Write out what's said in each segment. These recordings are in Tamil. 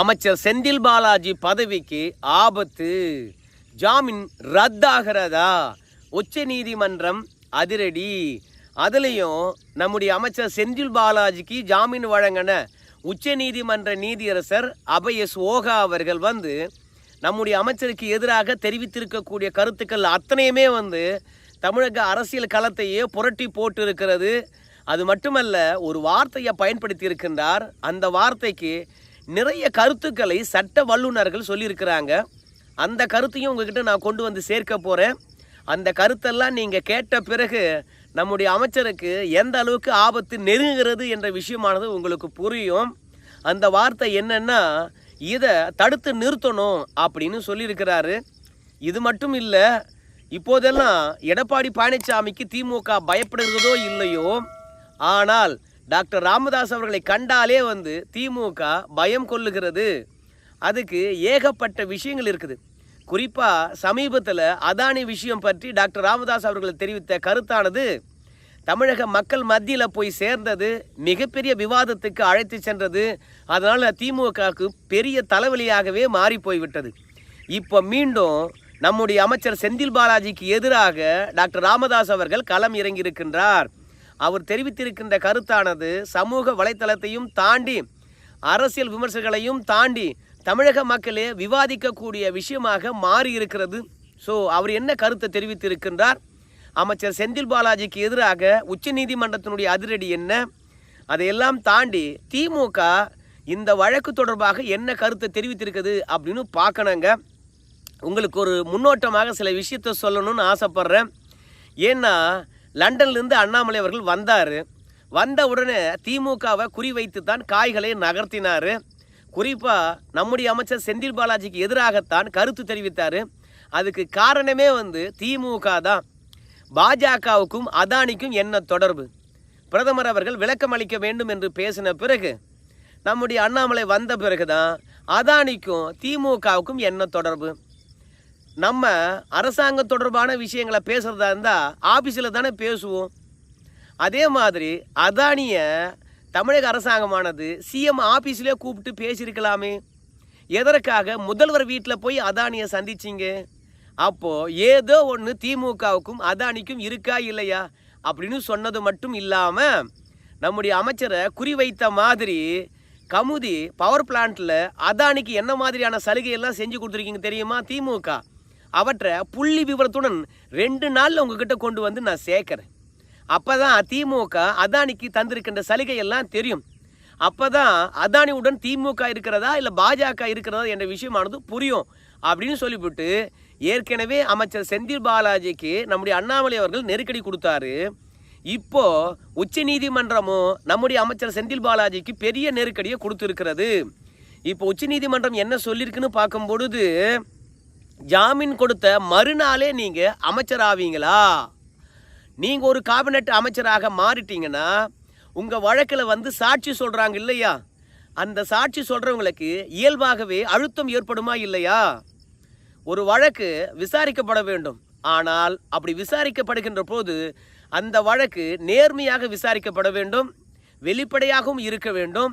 அமைச்சர் செந்தில் பாலாஜி பதவிக்கு ஆபத்து. ஜாமீன் ரத்தாகிறதா? உச்ச நீதிமன்றம் அதிரடி. அதுலேயும் நம்முடைய அமைச்சர் செந்தில் பாலாஜிக்கு ஜாமீன் வழங்கின உச்ச நீதிமன்ற நீதியரசர் அபயஸ் ஓகா அவர்கள் வந்து நம்முடைய அமைச்சருக்கு எதிராக தெரிவித்திருக்கக்கூடிய கருத்துக்கள் அத்தனையுமே வந்து தமிழக அரசியல் களத்தையே புரட்டி போட்டு இருக்கிறது அது மட்டுமல்ல ஒரு வார்த்தையை பயன்படுத்தி இருக்கின்றார் அந்த வார்த்தைக்கு நிறைய கருத்துக்களை சட்ட வல்லுநர்கள் சொல்லியிருக்கிறாங்க. அந்த கருத்தையும் உங்ககிட்ட நான் கொண்டு வந்து சேர்க்க போகிறேன் அந்த கருத்தெல்லாம் நீங்கள் கேட்ட பிறகு நம்முடைய அமைச்சருக்கு எந்த அளவுக்கு ஆபத்து நெருங்குகிறது என்ற விஷயமானது உங்களுக்கு புரியும். அந்த வார்த்தை என்னென்னா இதை தடுத்து நிறுத்தணும் அப்படின்னு சொல்லியிருக்கிறாரு. இது மட்டும் இல்லை இப்போதெல்லாம் எடப்பாடி பழனிசாமிக்கு திமுக பயப்படுகிறதோ இல்லையோ ஆனால் டாக்டர் ராமதாஸ் அவர்களை கண்டாலே வந்து திமுக பயம் கொள்ளுகிறது. அதுக்கு ஏகப்பட்ட விஷயங்கள் இருக்குது. குறிப்பாக சமீபத்தில் அதானி விஷயம் பற்றி டாக்டர் ராமதாஸ் அவர்கள் தெரிவித்த கருத்தானது தமிழக மக்கள் மத்தியில் போய் சேர்ந்தது மிகப்பெரிய விவாதத்துக்கு அழைத்து சென்றது அதனால் திமுகவுக்கு பெரிய தலைவலியாகவே மாறி போய்விட்டது இப்போ மீண்டும் நம்முடைய அமைச்சர் செந்தில் பாலாஜிக்கு எதிராக டாக்டர் ராமதாஸ் அவர்கள் களம் இறங்கியிருக்கின்றார். அவர் தெரிவித்திருக்கின்ற கருத்தானது சமூக வலைத்தளத்தையும் தாண்டி அரசியல் விமர்சகர்களையும் தாண்டி தமிழக மக்களே விவாதிக்கக்கூடிய விஷயமாக மாறி இருக்கிறது ஸோ அவர் என்ன கருத்தை தெரிவித்திருக்கின்றார்? அமைச்சர் செந்தில் பாலாஜிக்கு எதிராக உச்சநீதிமன்றத்தினுடைய அதிரடி என்ன? அதையெல்லாம் தாண்டி திமுக இந்த வழக்கு தொடர்பாக என்ன கருத்தை தெரிவித்திருக்குது அப்படின்னு பார்க்கணுங்க. உங்களுக்கு ஒரு முன்னோட்டமாக சில விஷயத்த சொல்லணும்னு ஆசைப்பட்றேன். ஏன்னா லண்டன்லேருந்து அண்ணாமலை அவர்கள் வந்தார். வந்த உடனே திமுகவை குறிவைத்து தான் காய்களை நகர்த்தினார். குறிப்பாக நம்முடைய அமைச்சர் செந்தில் பாலாஜிக்கு எதிராகத்தான் கருத்து தெரிவித்தார். அதுக்கு காரணமே வந்து திமுக தான். பாஜகவுக்கும் அதானிக்கும் என்ன தொடர்பு? பிரதமர் அவர்கள் விளக்கம் அளிக்க வேண்டும் என்று பேசின பிறகு நம்முடைய அண்ணாமலை வந்த பிறகு தான் அதானிக்கும் திமுகவுக்கும் என்ன தொடர்பு? நம்ம அரசாங்கம் தொடர்பான விஷயங்களை பேசுகிறதா இருந்தால் ஆஃபீஸில் தானே பேசுவோம். அதே மாதிரி அதானியை தமிழக அரசாங்கமானது சிஎம் ஆஃபீஸ்லேயே கூப்பிட்டு பேசியிருக்கலாமே. எதற்காக? முதல்வர் வீட்டில் போய் அதானியை சந்திச்சிங்க. அப்போது ஏதோ ஒன்று திமுகவுக்கும் அதானிக்கும் இருக்கா இல்லையா? அப்படின்னு சொன்னது மட்டும் இல்லாமல் நம்முடைய அமைச்சரை குறிவைத்த மாதிரி கமுதி பவர் பிளான்ட்டில் அதானிக்கு என்ன மாதிரியான சலுகையெல்லாம் செஞ்சு கொடுத்துருக்கீங்க தெரியுமா? திமுக. அவற்றை புள்ளி விவரத்துடன் ரெண்டு நாளில் உங்ககிட்ட கொண்டு வந்து நான் சேர்க்குறேன் அப்போ தான் திமுக அதானிக்கு தந்திருக்கின்ற சலுகையெல்லாம் தெரியும். அப்போ தான் அதானியுடன் திமுக இருக்கிறதா இல்லை பாஜக இருக்கிறதா என்ற விஷயமானது புரியும் அப்படின்னு சொல்லிவிட்டு ஏற்கனவே அமைச்சர் செந்தில் பாலாஜிக்கு நம்முடைய அண்ணாமலை அவர்கள் நெருக்கடி கொடுத்தாரு. இப்போ உச்ச நீதிமன்றமும் நம்முடைய அமைச்சர் செந்தில் பாலாஜிக்கு பெரிய நெருக்கடியை கொடுத்துருக்கிறது. இப்போ உச்ச நீதிமன்றம் என்ன சொல்லியிருக்குன்னு பார்க்கும் பொழுது ஜாமீன் கொடுத்த மறுநாளே நீங்கள் அமைச்சராவீங்களா? நீங்கள் ஒரு காபினெட் அமைச்சராக மாறிட்டீங்கன்னா உங்கள் வழக்கில் வந்து சாட்சி சொல்கிறாங்க இல்லையா? அந்த சாட்சி சொல்கிறவங்களுக்கு இயல்பாகவே அழுத்தம் ஏற்படுமா இல்லையா? ஒரு வழக்கு விசாரிக்கப்பட வேண்டும். ஆனால் அப்படி விசாரிக்கப்படுகின்ற போது அந்த வழக்கு நேர்மையாக விசாரிக்கப்பட வேண்டும் வெளிப்படையாகவும் இருக்க வேண்டும்.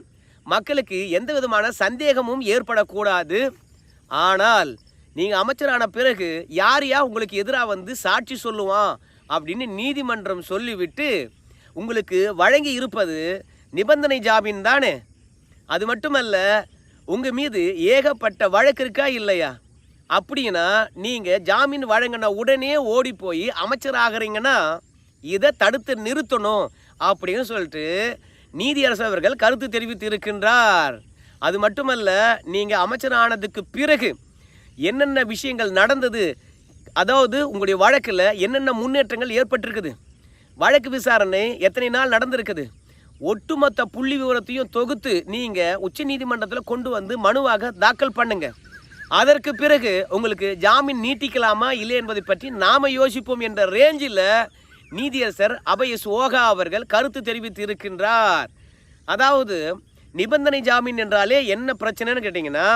மக்களுக்கு எந்த விதமான சந்தேகமும் ஏற்படக்கூடாது. ஆனால் நீங்கள் அமைச்சரான பிறகு யார் யா உங்களுக்கு எதிராக வந்து சாட்சி சொல்லுவான் அப்படின்னு நீதிமன்றம் சொல்லிவிட்டு உங்களுக்கு வழங்கி இருப்பது நிபந்தனை ஜாமீன் தானே? அது மட்டுமல்ல உங்கள் மீது ஏகப்பட்ட வழக்கு இருக்கா இல்லையா? அப்படின்னா நீங்கள் ஜாமீன் வழங்கின உடனே ஓடி போய் அமைச்சராகிறீங்கன்னா இதை தடுத்து நிறுத்தணும் அப்படின்னு சொல்லிட்டு நீதியரசு அவர்கள் கருத்து தெரிவித்து இருக்கின்றார். அது மட்டுமல்ல நீங்கள் அமைச்சரானதுக்கு பிறகு என்னென்ன விஷயங்கள் நடந்தது? அதாவது உங்களுடைய வழக்கில் என்னென்ன முன்னேற்றங்கள் ஏற்பட்டிருக்குது? வழக்கு விசாரணை எத்தனை நாள் நடந்திருக்குது? ஒட்டுமொத்த புள்ளி விவரத்தையும் தொகுத்து நீங்கள் உச்சநீதிமன்றத்தில் கொண்டு வந்து மனுவாக தாக்கல் பண்ணுங்க. அதற்கு பிறகு உங்களுக்கு ஜாமீன் நீட்டிக்கலாமா இல்லை என்பதை பற்றி நாம் யோசிப்போம் என்ற ரேஞ்சில் நீதியரசர் அபயஸ் ஓகா அவர்கள் கருத்து தெரிவித்து இருக்கின்றார். அதாவது நிபந்தனை ஜாமீன் என்றாலே என்ன பிரச்சனைன்னு கேட்டிங்கன்னா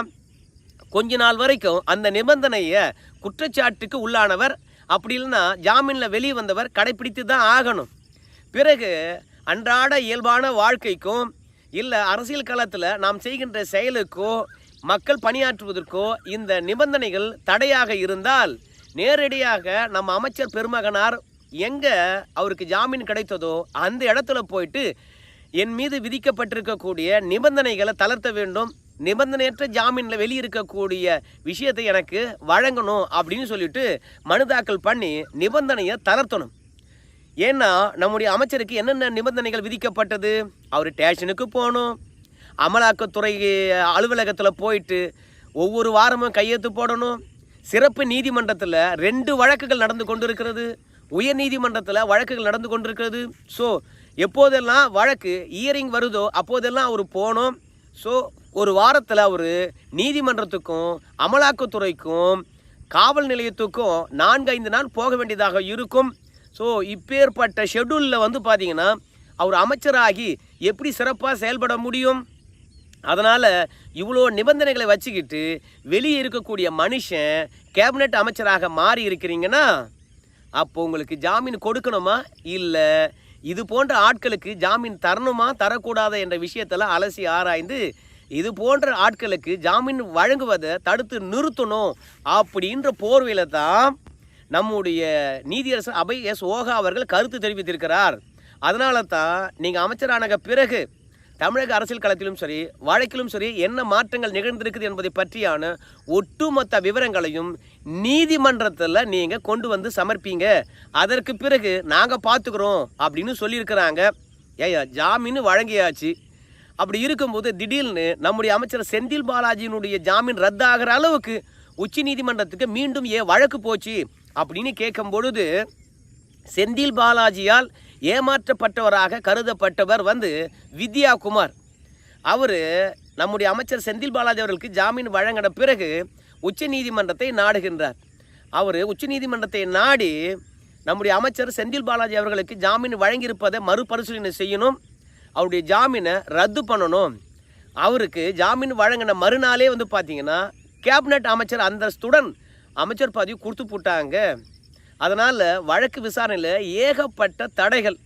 கொஞ்ச நாள் வரைக்கும் அந்த நிபந்தனையை குற்றச்சாட்டுக்கு உள்ளானவர். அப்படி இல்லைன்னா ஜாமீனில் வெளியே வந்தவர் கடைப்பிடித்து தான் ஆகணும். பிறகு அன்றாட இயல்பான வாழ்க்கைக்கும் இல்லை அரசியல் களத்தில் நாம் செய்கின்ற செயலுக்கோ மக்கள் பணியாற்றுவதற்கோ இந்த நிபந்தனைகள் தடையாக இருந்தால் நேரடியாக நம்ம அமைச்சர் பெருமகனார் எங்கே அவருக்கு ஜாமீன் கிடைத்ததோ அந்த இடத்துல போயிட்டு என் மீது விதிக்கப்பட்டிருக்கக்கூடிய நிபந்தனைகளை தளர்த்த வேண்டும். நிபந்தனையற்ற ஜாமீனில் வெளியிருக்கக்கூடிய விஷயத்தை எனக்கு வழங்கணும் அப்படின்னு சொல்லிட்டு மனு தாக்கல் பண்ணி நிபந்தனையை தளர்த்தணும். ஏன்னா நம்முடைய அமைச்சருக்கு என்னென்ன நிபந்தனைகள் விதிக்கப்பட்டது? அவர் ஸ்டேஷனுக்கு போகணும். அமலாக்கத்துறை அலுவலகத்தில் போயிட்டு ஒவ்வொரு வாரமும் கையெழுத்து போடணும். சிறப்பு நீதிமன்றத்தில் ரெண்டு வழக்குகள் நடந்து கொண்டிருக்கிறது. உயர் நீதிமன்றத்தில் வழக்குகள் நடந்து கொண்டிருக்கிறது. ஸோ எப்போதெல்லாம் வழக்கு இயரிங் வருதோ அப்போதெல்லாம் அவர் போகணும். ஸோ ஒரு வாரத்தில் அவர் நீதிமன்றத்துக்கும் அமலாக்கத்துறைக்கும் காவல் நிலையத்துக்கும் நான்கு ஐந்து நாள் போக வேண்டியதாக இருக்கும். ஸோ இப்பேற்பட்ட ஷெட்யூலில் வந்து பார்த்தீங்கன்னா அவர் அமைச்சராகி எப்படி சிறப்பாக செயல்பட முடியும்? அதனால் இவ்வளோ நிபந்தனைகளை வச்சுக்கிட்டு வெளியே இருக்கக்கூடிய மனுஷன் கேபினெட் அமைச்சராக மாறி இருக்கிறீங்கன்னா அப்போ உங்களுக்கு ஜாமீன் கொடுக்கணுமா? இல்லை இது போன்ற ஆட்களுக்கு ஜாமீன் தரணுமா? தரக்கூடாதா? என்ற விஷயத்தெல்லாம் அலசி ஆராய்ந்து இது போன்ற ஆட்களுக்கு ஜாமீன் வழங்குவதை தடுத்து நிறுத்தணும் அப்படின்ற போர்வையில் தான் நம்முடைய நீதியரசர் அபய் எஸ் ஓகா அவர்கள் கருத்து தெரிவித்திருக்கிறார். அதனால தான் நீங்கள் அமைச்சரான பிறகு தமிழக அரசியல் களத்திலும் சரி வழக்கிலும் சரி என்ன மாற்றங்கள் நிகழ்ந்திருக்குது என்பதை பற்றியான ஒட்டுமொத்த விவரங்களையும் நீதிமன்றத்தில் நீங்கள் கொண்டு வந்து சமர்ப்பீங்க. அதற்கு பிறகு நாங்கள் பார்த்துக்குறோம் அப்படின்னு சொல்லியிருக்கிறாங்க. ஏயா ஜாமீன் வழங்கியாச்சு. அப்படி இருக்கும்போது திடீர்னு நம்முடைய அமைச்சர் செந்தில் பாலாஜியினுடைய ஜாமீன் ரத்தாகிற அளவுக்கு உச்ச நீதிமன்றத்துக்கு மீண்டும் ஏன் வழக்கு போச்சு அப்படின்னு கேட்கும் பொழுது செந்தில் பாலாஜியால் ஏமாற்றப்பட்டவராக கருதப்பட்டவர் வந்து வித்யா குமார் அவர் நம்முடைய அமைச்சர் செந்தில் பாலாஜி அவர்களுக்கு ஜாமீன் வழங்கின பிறகு உச்ச நீதிமன்றத்தை நாடுகின்றார். அவர் உச்ச நீதிமன்றத்தை நாடி நம்முடைய அமைச்சர் செந்தில் பாலாஜி அவர்களுக்கு ஜாமீன் வழங்கியிருப்பதை மறுபரிசீலனை செய்யணும். அவருடைய ஜாமீனை ரத்து பண்ணணும். அவருக்கு ஜாமீன் வழங்கின மறுநாளே வந்து பார்த்தீங்கன்னா கேபினட் அமைச்சர் அந்தஸ்துடன் அமைச்சர் பதவி கொடுத்து போட்டாங்க. அதனால் வழக்கு விசாரணையில் ஏகப்பட்ட தடைகள்.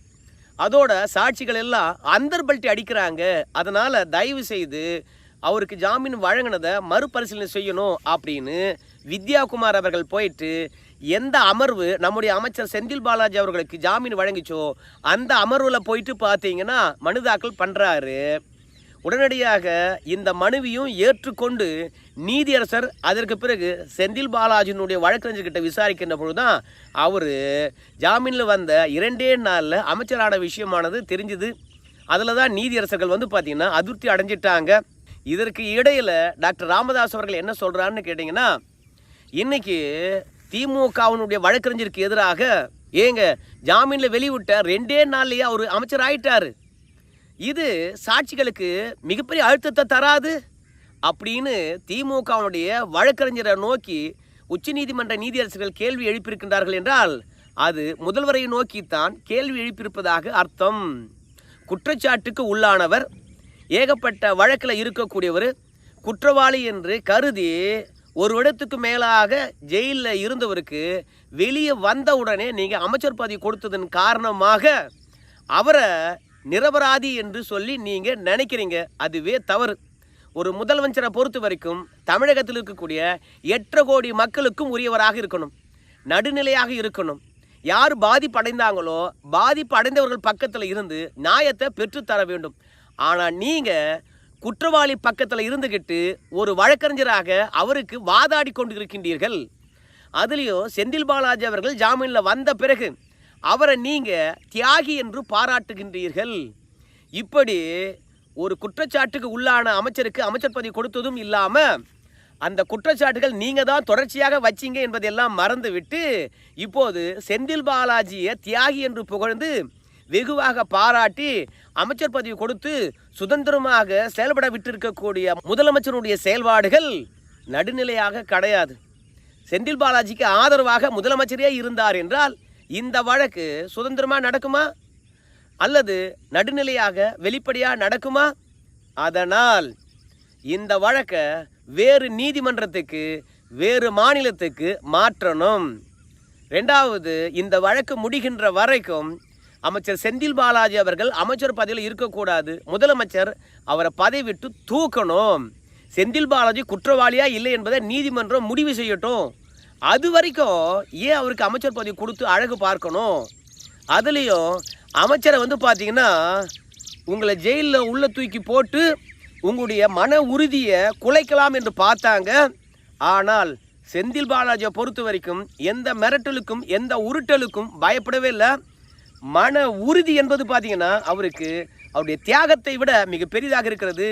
அதோட சாட்சிகள் எல்லாம் அந்தர்பல்ட்டி அடிக்கிறாங்க. அதனால் தயவு செய்து அவருக்கு ஜாமீன் வழங்கினதை மறுபரிசீலனை செய்யணும் அப்படின்னு வித்யாகுமார் அவர்கள் போயிட்டு எந்த அமர்வு நம்முடைய அமைச்சர் செந்தில் பாலாஜி அவர்களுக்கு ஜாமீன் வழங்கிச்சோ அந்த அமர்வில் போயிட்டு பார்த்தீங்கன்னா மனு தாக்கல் பண்ணுறாரு உடனடியாக இந்த மனுவையும் ஏற்றுக்கொண்டு நீதியரசர் அதற்கு பிறகு செந்தில் பாலாஜினுடைய வழக்கறிஞர்கிட்ட விசாரிக்கின்ற பொழுதுதான் அவர் ஜாமீனில் வந்த இரண்டே நாளில் அமைச்சரான விஷயமானது தெரிஞ்சுது. அதில் தான் நீதியரசர்கள் வந்து பார்த்திங்கன்னா அதிருப்தி அடைஞ்சிட்டாங்க. இதற்கு இடையில் டாக்டர் ராமதாஸ் அவர்கள் என்ன சொல்கிறான்னு கேட்டிங்கன்னா இன்றைக்கி திமுகவினுடைய வழக்கறிஞருக்கு எதிராக ஏங்க ஜாமீனில் வெளிவிட்ட ரெண்டே நாள்லேயே அவர் அமைச்சர் ஆயிட்டார். இது சாட்சிகளுக்கு மிகப்பெரிய அழுத்தத்தை தராது அப்படின்னு திமுகவினுடைய வழக்கறிஞரை நோக்கி உச்சநீதிமன்ற நீதியரசர்கள் கேள்வி எழுப்பியிருக்கின்றார்கள் என்றால் அது முதல்வரை நோக்கித்தான் கேள்வி எழுப்பியிருப்பதாக அர்த்தம். குற்றச்சாட்டுக்கு உள்ளானவர் ஏகப்பட்ட வழக்கில் இருக்கக்கூடியவர் குற்றவாளி என்று கருதி ஒரு இடத்துக்கு மேலாக ஜெயிலில் இருந்தவருக்கு வெளியே வந்த உடனே நீங்கள் அமைச்சர் பதவி கொடுத்ததன் காரணமாக அவரை நிரபராதி என்று சொல்லி நீங்கள் நினைக்கிறீங்க. அதுவே தவறு. ஒரு முதலமைச்சரை பொறுத்த வரைக்கும் தமிழகத்தில் இருக்கக்கூடிய எட்டரை கோடி மக்களுக்கும் உரியவராக இருக்கணும். நடுநிலையாக இருக்கணும். யார் பாதிப்படைந்தாங்களோ பாதிப்பு அடைந்தவர்கள் பக்கத்தில் இருந்து நியாயத்தை பெற்றுத்தர வேண்டும். ஆனால் நீங்கள் குற்றவாளி பக்கத்தில் இருந்துக்கிட்டு ஒரு வழக்கறிஞராக அவருக்கு வாதாடி கொண்டு இருக்கின்றீர்கள் அதுலேயும் செந்தில் பாலாஜி அவர்கள் ஜாமீனில் வந்த பிறகு அவரை நீங்கள் தியாகி என்று பாராட்டுகின்றீர்கள். இப்படி ஒரு குற்றச்சாட்டுக்கு உள்ளான அமைச்சருக்கு அமைச்சர் பதவி கொடுத்ததும் இல்லாமல் அந்த குற்றச்சாட்டுகள் நீங்கள் தான் தொடர்ச்சியாக வச்சிங்க என்பதெல்லாம் மறந்துவிட்டு இப்போது செந்தில் பாலாஜியை தியாகி என்று புகழ்ந்து வெகுவாக பாராட்டி அமைச்சர் பதவி கொடுத்து சுதந்திரமாக செயல்பட விட்டிருக்கக்கூடிய முதலமைச்சருடைய செயல்பாடுகள் நடுநிலையாக கிடையாது. செந்தில் பாலாஜிக்கு ஆதரவாக முதலமைச்சரே இருந்தார் என்றால் இந்த வழக்கு சுதந்திரமாக நடக்குமா? அல்லது நடுநிலையாக வெளிப்படையாக நடக்குமா? அதனால் இந்த வழக்கை வேறு நீதிமன்றத்துக்கு வேறு மாநிலத்துக்கு மாற்றணும். ரெண்டாவது இந்த வழக்கு முடிகின்ற வரைக்கும் அமைச்சர் செந்தில் பாலாஜி அவர்கள் அமைச்சர் பதவியில் இருக்கக்கூடாது. முதலமைச்சர் அவரை பதவி விட்டு தூக்கணும். செந்தில் பாலாஜி குற்றவாளியா இல்லை என்பதை நீதிமன்றம் முடிவு செய்யட்டும். அது வரைக்கும் ஏன் அவருக்கு அமைச்சர் பதவி கொடுத்து அழகு பார்க்கணும்? அதுலேயும் அமைச்சரை வந்து பார்த்தீங்கன்னா உங்களை ஜெயிலில் உள்ளே தூக்கி போட்டு உங்களுடைய மன உறுதியை குலைக்கலாம் என்று பார்த்தாங்க. ஆனால் செந்தில் பாலாஜியை பொறுத்த வரைக்கும் எந்த மிரட்டலுக்கும் எந்த உருட்டலுக்கும் பயப்படவே இல்லை. மன உறுதி என்பது பார்த்தீங்கன்னா அவருக்கு அவருடைய தியாகத்தை விட மிக பெரிதாக இருக்கிறது.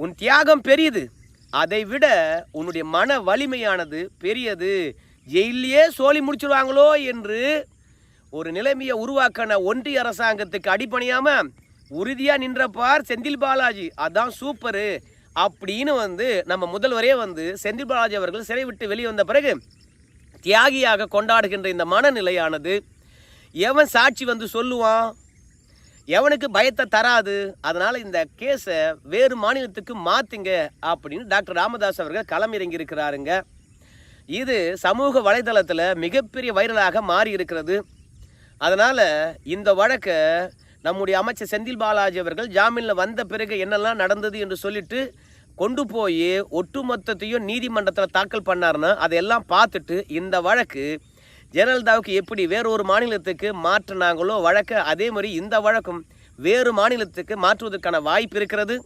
உன் தியாகம் பெரியது. அதை விட உன்னுடைய மன வலிமையானது பெரியது. ஜெயிலே சோழி முடிச்சிடுவாங்களோ என்று ஒரு நிலைமையை உருவாக்கின ஒன்றிய அரசாங்கத்துக்கு அடிப்பணியாமல் உறுதியாக நின்றப்பார் செந்தில் பாலாஜி. அதான் சூப்பரு அப்படின்னு வந்து நம்ம முதல்வரே வந்து செந்தில் பாலாஜி அவர்கள் சிறை விட்டு வெளியே வந்த பிறகு தியாகியாக கொண்டாடுகின்ற இந்த மனநிலையானது எவன் சாட்சி வந்து சொல்லுவான்? எவனுக்கு பயத்தை தராது? அதனால் இந்த கேஸை வேறு மாநிலத்துக்கு மாற்றுங்க அப்படின்னு டாக்டர் ராமதாஸ் அவர்கள் களமிறங்கி இருக்கிறாருங்க இது சமூக வலைதளத்தில் மிகப்பெரிய வைரலாக மாறி இருக்கிறது அதனால் இந்த வழக்கை நம்முடைய அமைச்சர் செந்தில் பாலாஜி அவர்கள் ஜாமீனில் வந்த பிறகு என்னெல்லாம் நடந்தது என்று சொல்லிட்டு கொண்டு போய் ஒட்டுமொத்தத்தையும் நீதிமன்றத்தில் தாக்கல் பண்ணாருன்னா அதையெல்லாம் பார்த்துட்டு இந்த வழக்கு ஜெயலலிதாவுக்கு எப்படி வேறொரு மாநிலத்துக்கு மாற்றினாங்களோ வழக்கை அதே மாதிரி இந்த வழக்கும் வேறு மாநிலத்துக்கு மாற்றுவதற்கான வாய்ப்பு இருக்கிறது.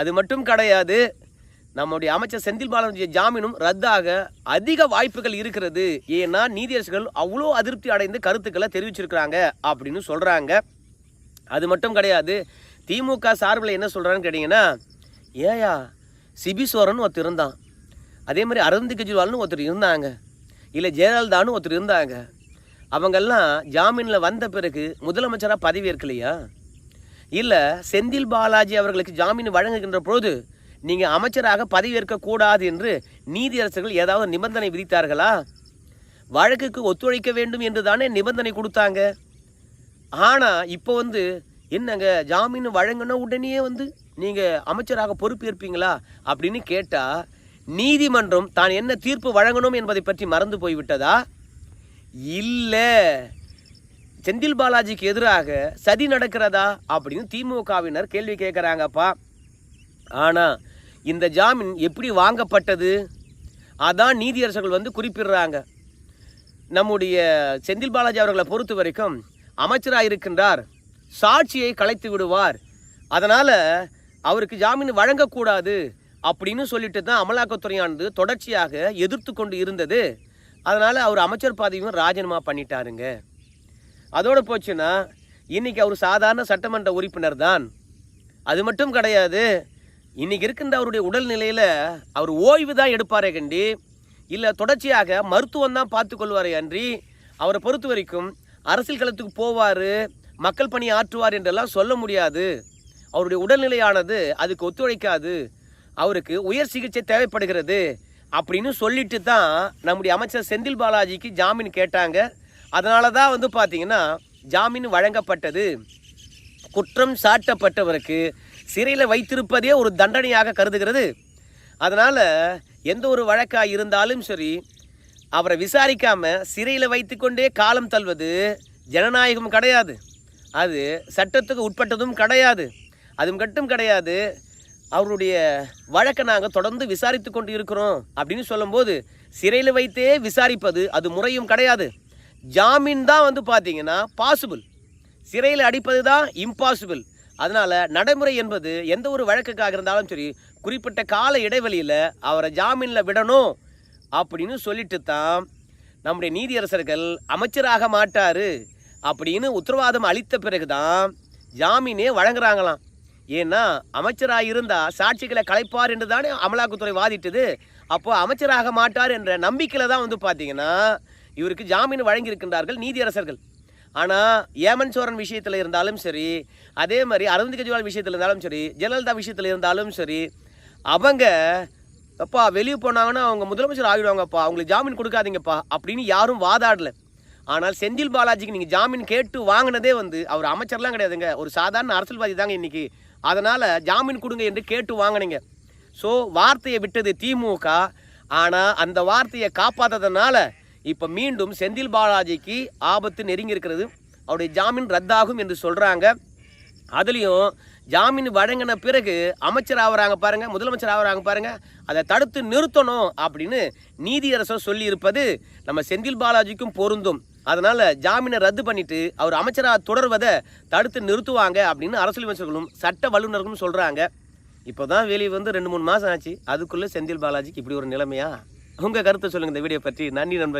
அது மட்டும் கிடையாது நம்முடைய அமைச்சர் செந்தில் பாலாஜி ஜாமீனும் ரத்தாக அதிக வாய்ப்புகள் இருக்கிறது. ஏன்னா நீதியரசர்கள் அவ்வளோ அதிருப்தி அடைந்து கருத்துக்களை தெரிவிச்சிருக்கிறாங்க அப்படின்னு சொல்கிறாங்க அது மட்டும் கிடையாது திமுக சார்பில் என்ன சொல்கிறான்னு கேட்டிங்கன்னா ஏயா சிபிசோரன் ஒருத்தர் இருந்தான். அதே மாதிரி அரவிந்த் கெஜ்ரிவால்னு ஒருத்தர் இருந்தாங்க. இல்லை ஜெயலலிதான்னு ஒருத்தர் இருந்தாங்க. அவங்கெல்லாம் ஜாமீனில் வந்த பிறகு முதலமைச்சராக பதவியேற்கலையா இல்லை செந்தில் பாலாஜி அவர்களுக்கு ஜாமீன் வழங்குகின்ற பொழுது நீங்கள் அமைச்சராக பதவியேற்கக்கூடாது என்று நீதியரசர்கள் ஏதாவது நிபந்தனை விதித்தார்களா? வழக்குக்கு ஒத்துழைக்க வேண்டும் என்று தானே நிபந்தனை கொடுத்தாங்க. ஆனால் இப்போ வந்து என்னங்க ஜாமீன் வழங்கின உடனே வந்து நீங்கள் அமைச்சராக பொறுப்பேற்பீங்களா அப்படின்னு கேட்டால் நீதிமன்றம் தான் என்ன தீர்ப்பு வழங்கணும் என்பதை பற்றி மறந்து போய்விட்டதா? இல்லை. செந்தில் பாலாஜிக்கு எதிராக சதி நடக்கிறதா? அப்படின்னு திமுகவினர் கேள்வி கேட்குறாங்கப்பா. ஆனால் இந்த ஜாமீன் எப்படி வாங்கப்பட்டது? அதான் நீதியரசர்கள் வந்து குறிப்பிடுறாங்க. நம்முடைய செந்தில் பாலாஜி அவர்களை பொறுத்த வரைக்கும் அமைச்சராக இருக்கின்றார். சாட்சியை கலைத்து விடுவார். அதனால் அவருக்கு ஜாமீன் வழங்கக்கூடாது. அப்படின்னு சொல்லிட்டு தான் அமலாக்கத்துறையானது தொடர்ச்சியாக எதிர்த்து கொண்டு இருந்தது. அதனால் அவர் அமைச்சர் பதவியும் ராஜினாமா பண்ணிட்டாருங்க. அதோடு போச்சுன்னா இன்றைக்கி அவர் சாதாரண சட்டமன்ற உறுப்பினர் தான். அது மட்டும் கிடையாது இன்னைக்கு இருக்கின்ற அவருடைய உடல்நிலையில் அவர் ஓய்வு தான் எடுப்பாரே கண்டி. இல்லை தொடர்ச்சியாக மருத்துவம் தான் பார்த்து கொள்வாரே அன்றி அவரை பொறுத்த வரைக்கும் அரசியல் களத்துக்கு போவார் மக்கள் பணி ஆற்றுவார் என்றெல்லாம் சொல்ல முடியாது. அவருடைய உடல்நிலையானது அதுக்கு ஒத்துழைக்காது. அவருக்கு உயர் சிகிச்சை தேவைப்படுகிறது அப்படின்னு சொல்லிட்டு தான் நம்முடைய அமைச்சர் செந்தில் பாலாஜிக்கு ஜாமீன் கேட்டாங்க. அதனால தான் வந்து பார்த்தீங்கன்னா ஜாமீன் வழங்கப்பட்டது. குற்றம் சாட்டப்பட்டவருக்கு சிறையில் வைத்திருப்பதே ஒரு தண்டனையாக கருதுகிறது. அதனால் எந்த ஒரு வழக்காக இருந்தாலும் சரி அவரை விசாரிக்காமல் சிறையில் வைத்துக்கொண்டே காலம் தள்ளுவது ஜனநாயகம் கிடையாது. அது சட்டத்துக்கு உட்பட்டதும் கிடையாது. அது மட்டும் கிடையாது. அவருடைய வழக்கை நாங்கள் தொடர்ந்து விசாரித்து கொண்டு இருக்கிறோம் அப்படின்னு சொல்லும்போது சிறையில் வைத்தே விசாரிப்பது அது முறையும் கிடையாது. ஜாமீன் தான் வந்து பார்த்தீங்கன்னா பாசிபிள் சிறையில் அடிப்பது தான் இம்பாசிபிள் அதனால் நடைமுறை என்பது எந்த ஒரு வழக்குக்காக இருந்தாலும் சரி குறிப்பிட்ட கால இடைவெளியில் அவரை ஜாமீனில் விடணும் அப்படின்னு சொல்லிட்டு தான் நம்முடைய நீதியரசர்கள் அமைச்சராக மாட்டார் அப்படின்னு உத்தரவாதம் அளித்த பிறகு தான் ஜாமீனே வழங்குறாங்களாம். ஏன்னா அமைச்சராக இருந்தால் சாட்சிகளை கலைப்பார் என்று தானே அமலாக்கத்துறை வாதிட்டது. அப்போ அமைச்சராக மாட்டார் என்ற நம்பிக்கையில் தான் வந்து பார்த்தீங்கன்னா இவருக்கு ஜாமீன் வழங்கியிருக்கின்றார்கள் நீதியரசர்கள். ஆனால் ஏமன் சோரன் விஷயத்தில் இருந்தாலும் சரி அதே மாதிரி அரவிந்த் கெஜ்ரிவால் விஷயத்தில் இருந்தாலும் சரி ஜெயலலிதா விஷயத்தில் இருந்தாலும் சரி அவங்க அப்பா வெளியே போனாங்கன்னா அவங்க முதலமைச்சர் ஆகிடுவாங்கப்பா அவங்களுக்கு ஜாமீன் கொடுக்காதீங்கப்பா அப்படின்னு யாரும் வாதாடல. ஆனால் செந்தில் பாலாஜிக்கு நீங்கள் ஜாமீன் கேட்டு வாங்கினதே வந்து அவர் அமைச்சர்லாம் கிடையாதுங்க. ஒரு சாதாரண அரசியல்வாதி தாங்க இன்றைக்கி அதனால் ஜாமீன் கொடுங்க என்று கேட்டு வாங்கினீங்க. ஸோ வார்த்தையை விட்டது திமுக. ஆனால் அந்த வார்த்தையை காப்பாற்றதுனால இப்போ மீண்டும் செந்தில் பாலாஜிக்கு ஆபத்து நெருங்கி இருக்கிறது. அவருடைய ஜாமீன் ரத்தாகும் என்று சொல்கிறாங்க அதுலேயும் ஜாமீன் வழங்கின பிறகு அமைச்சர் ஆகிறாங்க பாருங்கள் முதலமைச்சர் ஆகிறாங்க பாருங்கள் அதை தடுத்து நிறுத்தணும் அப்படின்னு நீதியரசர் சொல்லியிருப்பது நம்ம செந்தில் பாலாஜிக்கும் பொருந்தும். அதனால் ஜாமீனை ரத்து பண்ணிட்டு அவர் அமைச்சராக தொடர்வதை தடுத்து நிறுத்துவாங்க அப்படின்னு அரசியல் அமைச்சர்களும் சட்ட வல்லுநர்களும் சொல்கிறாங்க இப்போ தான் வெளியே வந்து ரெண்டு மூணு மாதம் ஆச்சு. அதுக்குள்ளே செந்தில் பாலாஜிக்கு இப்படி ஒரு நிலைமையா? உங்கள் கருத்தை சொல்லுங்கள் இந்த வீடியோ பற்றி. நன்றி நண்பர்கள்.